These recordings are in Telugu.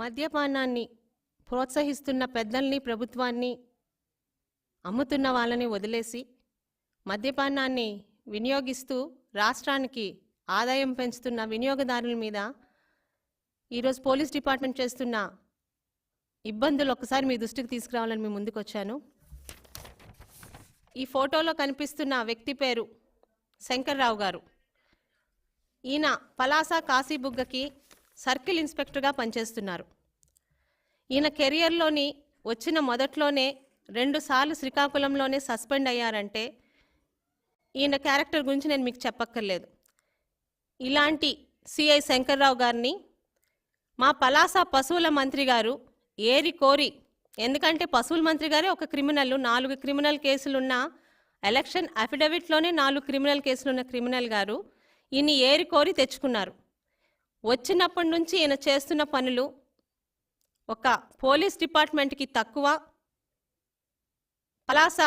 మద్యపానాన్ని ప్రోత్సహిస్తున్న పెద్దల్ని ప్రభుత్వాన్ని అమ్ముతున్న వాళ్ళని వదిలేసి మద్యపానాన్ని వినియోగిస్తూ రాష్ట్రానికి ఆదాయం పెంచుతున్న వినియోగదారుల మీద ఈరోజు పోలీస్ డిపార్ట్మెంట్ చేస్తున్న ఇబ్బందులు ఒకసారి మీ దృష్టికి తీసుకురావాలని మీ ముందుకొచ్చాను ఈ ఫోటోలో కనిపిస్తున్న వ్యక్తి పేరు శంకర్రావు గారు. ఈయన పలాస కాశీబుగ్గకి సర్కిల్ ఇన్స్పెక్టర్గా పనిచేస్తున్నారు. ఈయన కెరియర్లోని వచ్చిన మొదట్లోనే రెండుసార్లు శ్రీకాకుళంలోనే సస్పెండ్ అయ్యారంటే ఈయన క్యారెక్టర్ గురించి నేను మీకు చెప్పక్కర్లేదు. ఇలాంటి సిఐ శంకర్రావు గారిని మా పలాస పశువుల మంత్రి గారు ఏరి కోరి ఎందుకంటే పశువుల మంత్రి గారే ఒక క్రిమినల్ నాలుగు క్రిమినల్ కేసులున్న ఎలక్షన్ అఫిడవిట్లోనే నాలుగు క్రిమినల్ కేసులున్న క్రిమినల్ గారు ఈయన్ని ఏరి కోరి తెచ్చుకున్నారు. వచ్చినప్పటి నుంచి ఈయన చేస్తున్న పనులు ఒక పోలీస్ డిపార్ట్మెంట్కి తక్కువ. పలాస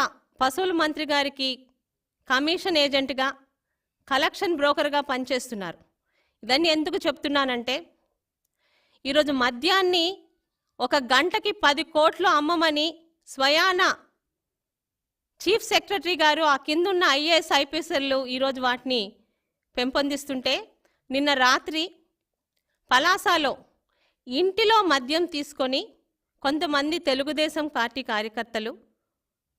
పశువుల మంత్రి గారికి కమిషన్ ఏజెంట్గా కలెక్షన్ బ్రోకర్గా పనిచేస్తున్నారు. ఇదన్నీ ఎందుకు చెప్తున్నానంటే ఈరోజు మద్యాన్ని ఒక గంటకి పది కోట్లు అమ్మమని స్వయాన చీఫ్ సెక్రటరీ గారు ఆ కిందున్న ఐఏఎస్ ఐపీఎస్ఎల్లు ఈరోజు వాటిని పెంపొందిస్తుంటే నిన్న రాత్రి పలాసాలో ఇంటిలో మద్యం తీసుకొని కొంతమంది తెలుగుదేశం పార్టీ కార్యకర్తలు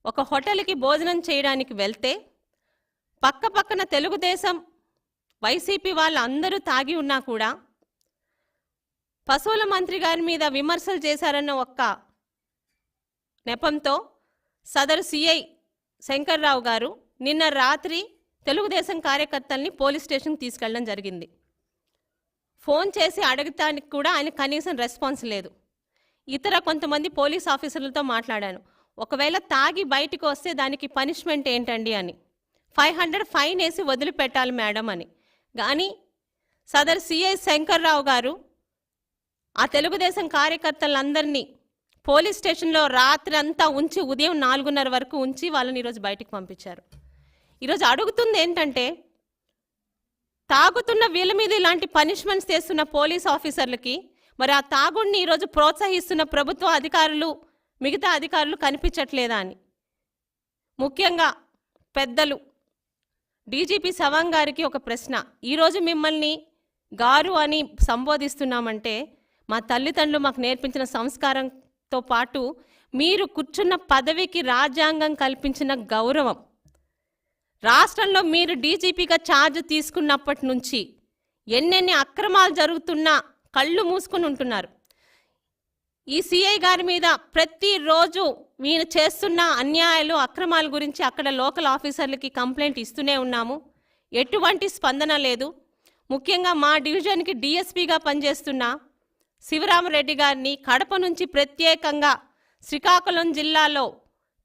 ఒక హోటల్కి భోజనం చేయడానికి వెళ్తే పక్క పక్కన తెలుగుదేశం వైసీపీ వాళ్ళందరూ తాగి ఉన్నా కూడా పశువుల మంత్రి గారి మీద విమర్శలు చేశారన్న ఒక్క నెపంతో సదరు సిఐ శంకర్రావు గారు నిన్న రాత్రి తెలుగుదేశం కార్యకర్తల్ని పోలీస్ స్టేషన్కి తీసుకెళ్ళడం జరిగింది. ఫోన్ చేసి అడగటానికి కూడా ఆయన కనీసం రెస్పాన్స్ లేదు. ఇతర కొంతమంది పోలీస్ ఆఫీసర్లతో మాట్లాడాను. ఒకవేళ తాగి బయటకు వస్తే దానికి పనిష్మెంట్ ఏంటండి అని. ఫైవ్ హండ్రెడ్ ఫైన్ వేసి వదిలిపెట్టాలి మేడం అని. కానీ సదర్ సిఐ శంకర్రావు గారు ఆ తెలుగుదేశం కార్యకర్తలందరినీ పోలీస్ స్టేషన్లో రాత్రి అంతా ఉంచి ఉదయం నాలుగున్నర వరకు ఉంచి వాళ్ళని ఈరోజు బయటికి పంపించారు. ఈరోజు అడుగుతుంది ఏంటంటే తాగుతున్న వీళ్ళ మీద ఇలాంటి పనిష్మెంట్స్ చేస్తున్న పోలీస్ ఆఫీసర్లకి మరి ఆ తాగుడిని ఈరోజు ప్రోత్సహిస్తున్న ప్రభుత్వ అధికారులు మిగతా అధికారులు కనిపించట్లేదా అని. ముఖ్యంగా పెద్దలు. డీజీపీ సవాంగ్ గారికి ఒక ప్రశ్న. ఈరోజు మిమ్మల్ని గారు అని సంబోధిస్తున్నామంటే మా తల్లిదండ్రులు మాకు నేర్పించిన సంస్కారంతో పాటు మీరు కూర్చున్న పదవికి రాజ్యాంగం కల్పించిన గౌరవం. రాష్ట్రంలో మీరు డీజీపీగా ఛార్జ్ తీసుకున్నప్పటి నుంచి ఎన్నెన్ని అక్రమాలు జరుగుతున్నా కళ్ళు మూసుకుని ఉంటున్నారు. ఈ సిఐ గారి మీద ప్రతిరోజు మీరు చేస్తున్న అన్యాయాలు అక్రమాల గురించి అక్కడ లోకల్ ఆఫీసర్లకి కంప్లైంట్ ఇస్తూనే ఉన్నాము. ఎటువంటి స్పందన లేదు. ముఖ్యంగా మా డివిజన్కి డిఎస్పీగా పనిచేస్తున్న శివరామరెడ్డి గారిని కడప నుంచి ప్రత్యేకంగా శ్రీకాకుళం జిల్లాలో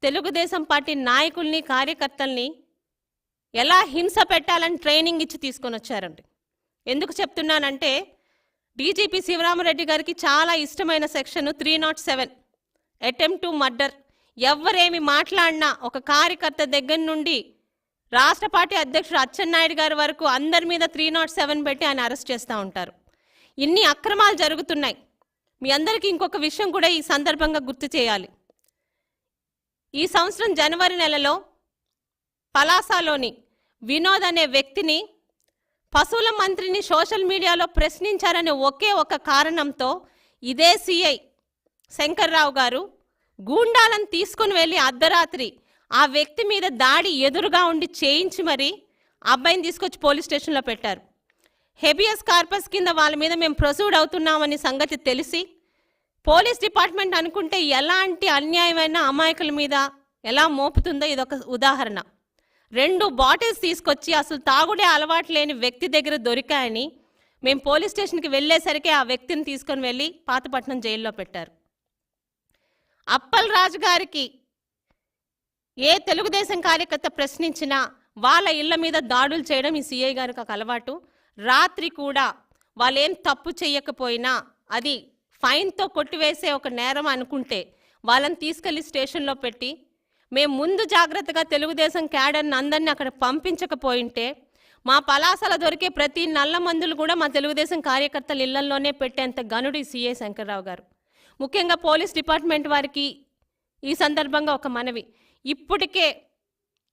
తెలుగుదేశం పార్టీ నాయకుల్ని కార్యకర్తల్ని ఎలా హింస పెట్టాలని ట్రైనింగ్ ఇచ్చి తీసుకొని వచ్చారండి. ఎందుకు చెప్తున్నానంటే డీజీపీ శివరామరెడ్డి గారికి చాలా ఇష్టమైన section three not seven attempt to murder. ఎవరేమి మాట్లాడినా ఒక కార్యకర్త దగ్గర నుండి రాష్ట్ర పార్టీ అధ్యక్షుడు అచ్చెన్నాయుడు గారి వరకు అందరి మీద త్రీ నాట్ సెవెన్ పెట్టి ఆయన అరెస్ట్ చేస్తూ ఉంటారు. ఇన్ని అక్రమాలు జరుగుతున్నాయి. మీ అందరికీ ఇంకొక విషయం కూడా ఈ సందర్భంగా గుర్తు చేయాలి. ఈ సంవత్సరం జనవరి నెలలో పలాసాలోని వినోద్ అనే వ్యక్తిని పశువుల మంత్రిని సోషల్ మీడియాలో ప్రశ్నించారనే ఒకే ఒక కారణంతో ఇదే సిఐ శంకర్రావు గారు గూండాలను తీసుకుని వెళ్ళి అర్ధరాత్రి ఆ వ్యక్తి మీద దాడి ఎదురుగా ఉండి చేయించి మరి అబ్బాయిని తీసుకొచ్చి పోలీస్ స్టేషన్లో పెట్టారు. హెబియస్ కార్పస్ కింద వాళ్ళ మీద మేము ప్రొసీడ్ అవుతున్నామని సంగతి తెలిసి పోలీస్ డిపార్ట్మెంట్ అనుకుంటే ఎలాంటి అన్యాయమైన అమాయకుల మీద ఎలా మోపుతుందో ఇదొక ఉదాహరణ. రెండు బాటిల్స్ తీసుకొచ్చి అసలు తాగుడే అలవాటు లేని వ్యక్తి దగ్గర దొరికాయని మేము పోలీస్ స్టేషన్కి వెళ్ళేసరికి ఆ వ్యక్తిని తీసుకొని వెళ్ళి పాతపట్నం జైల్లో పెట్టారు. అప్పల్ రాజు గారికి ఏ తెలుగుదేశం కార్యకర్త ప్రశ్నించినా వాళ్ళ ఇళ్ళ మీద దాడులు చేయడం ఈ సిఐ గారికి ఒక అలవాటు. రాత్రి కూడా వాళ్ళేం తప్పు చేయకపోయినా అది ఫైన్తో కొట్టివేసే ఒక నేరం అనుకుంటే వాళ్ళని తీసుకెళ్ళి స్టేషన్లో పెట్టి మేము ముందు జాగ్రత్తగా తెలుగుదేశం క్యాడర్ని అందరినీ అక్కడ పంపించకపోయింటే మా పలాసల దొరికే ప్రతి నల్ల మందులు కూడా మా తెలుగుదేశం కార్యకర్తల ఇళ్ళల్లోనే పెట్టేంత గనుడు ఈ సిఐ శంకర్రావు గారు. ముఖ్యంగా పోలీస్ డిపార్ట్మెంట్ వారికి ఈ సందర్భంగా ఒక మనవి. ఇప్పటికే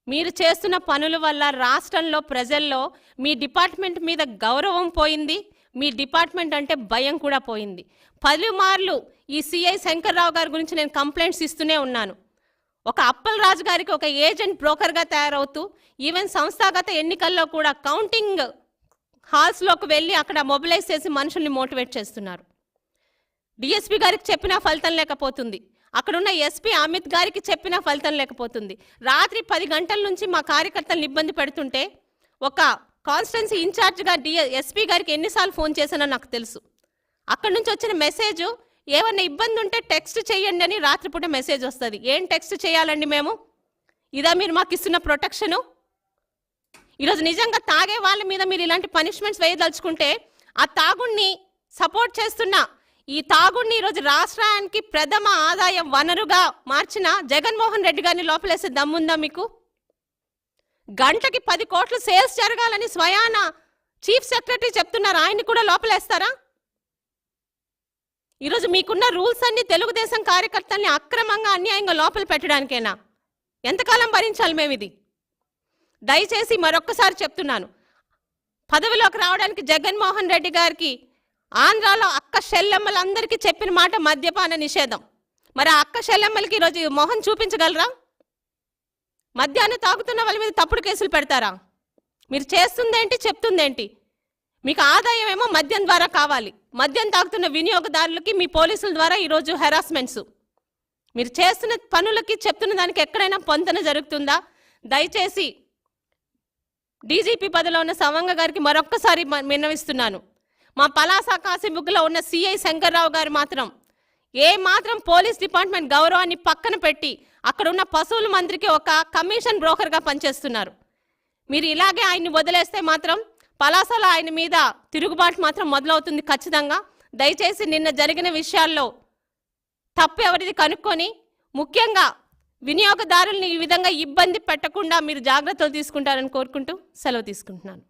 మీరు చేస్తున్న పనుల వల్ల రాష్ట్రంలో ప్రజల్లో మీ డిపార్ట్మెంట్ మీద గౌరవం పోయింది మీ డిపార్ట్మెంట్ అంటే భయం కూడా పోయింది. పలుమార్లు ఈ సిఐ శంకర్రావు గారి గురించి నేను కంప్లైంట్స్ ఇస్తూనే ఉన్నాను. ఒక అప్పల్ రాజు గారికి ఒక ఏజెంట్ బ్రోకర్గా తయారవుతూ ఈవెన్ సంస్థాగత ఎన్నికల్లో కూడా కౌంటింగ్ హాల్స్లోకి వెళ్ళి అక్కడ మొబిలైజ్ చేసి మనుషుల్ని మోటివేట్ చేస్తున్నారు. డిఎస్పీ గారికి చెప్పినా ఫలితం లేకపోతుంది. అక్కడున్న ఎస్పీ అమిత్ గారికి చెప్పినా ఫలితం లేకపోతుంది. రాత్రి పది గంటల నుంచి మా కార్యకర్తలను ఇబ్బంది పెడుతుంటే ఒక కాన్స్టెన్సీ ఇన్ఛార్జ్గా డిఎ ఎస్పీ గారికి ఎన్నిసార్లు ఫోన్ చేశానో నాకు తెలుసు. అక్కడి నుంచి వచ్చిన మెసేజ్ ఏమన్నా ఇబ్బంది ఉంటే టెక్స్ట్ చేయండి అని రాత్రిపూట మెసేజ్ వస్తుంది. ఏం టెక్స్ట్ చేయాలండి మేము? ఇదా మీరు మాకు ఇస్తున్న ప్రొటెక్షను ఈరోజు నిజంగా తాగే వాళ్ళ మీద మీరు ఇలాంటి పనిష్మెంట్స్ వేయదలుచుకుంటే ఆ తాగుణ్ణి సపోర్ట్ చేస్తున్న ఈ తాగుణ్ణి ఈరోజు రాష్ట్రానికి ప్రథమ ఆదాయ వనరుగా మార్చిన జగన్మోహన్ రెడ్డి గారిని లోపలేసే దమ్ముందా మీకు? గంటకి పది కోట్లు సేల్స్ జరగాలని స్వయాన చీఫ్ సెక్రటరీ చెప్తున్నారు. ఆయన్ని కూడా లోపలేస్తారా? ఈరోజు మీకున్న రూల్స్ అన్ని తెలుగుదేశం కార్యకర్తల్ని అక్రమంగా అన్యాయంగా లోపల పెట్టడానికేనా? ఎంతకాలం భరించాలి మేము ఇది దయచేసి మరొక్కసారి చెప్తున్నాను. పదవిలోకి రావడానికి జగన్మోహన్ రెడ్డి గారికి ఆంధ్రాలో అక్క షెల్లెమ్మలందరికీ చెప్పిన మాట మద్యపాన నిషేధం. మరి ఆ అక్క షెల్లెమ్మలకి ఈరోజు మొహం చూపించగలరా? మద్యాన్ని తాగుతున్న వాళ్ళ మీద తప్పుడు కేసులు పెడతారా? మీరు చేస్తుందేంటి చెప్తుందేంటి? మీకు ఆదాయం ఏమో మద్యం ద్వారా కావాలి. మద్యం తాగుతున్న వినియోగదారులకి మీ పోలీసుల ద్వారా ఈరోజు హెరాస్మెంట్స్ మీరు చేస్తున్న పనులకి చెప్తున్న దానికి ఎక్కడైనా పొంతన జరుగుతుందా? దయచేసి డీజీపీ పదవిలో ఉన్న సవంగ గారికి మరొక్కసారి మ- విన్నవిస్తున్నాను. మా పలాస కాశీబుగ్గులో ఉన్న సిఐ శంకర్రావు గారు మాత్రం ఏ మాత్రం పోలీస్ డిపార్ట్మెంట్ గౌరవాన్ని పక్కన పెట్టి అక్కడ ఉన్న పశువుల మంత్రికి ఒక కమిషన్ బ్రోకర్గా పనిచేస్తున్నారు. మీరు ఇలాగే ఆయన్ని వదిలేస్తే మాత్రం పలాసలో ఆయన మీద తిరుగుబాటు మాత్రం మొదలవుతుంది ఖచ్చితంగా. దయచేసి నిన్న జరిగిన విషయాల్లో తప్పు ఎవరిది కనుక్కొని ముఖ్యంగా వినియోగదారుల్ని ఈ విధంగా ఇబ్బంది పెట్టకుండా మీరు జాగ్రత్తలు తీసుకుంటారని కోరుకుంటూ సెలవు తీసుకుంటున్నాను.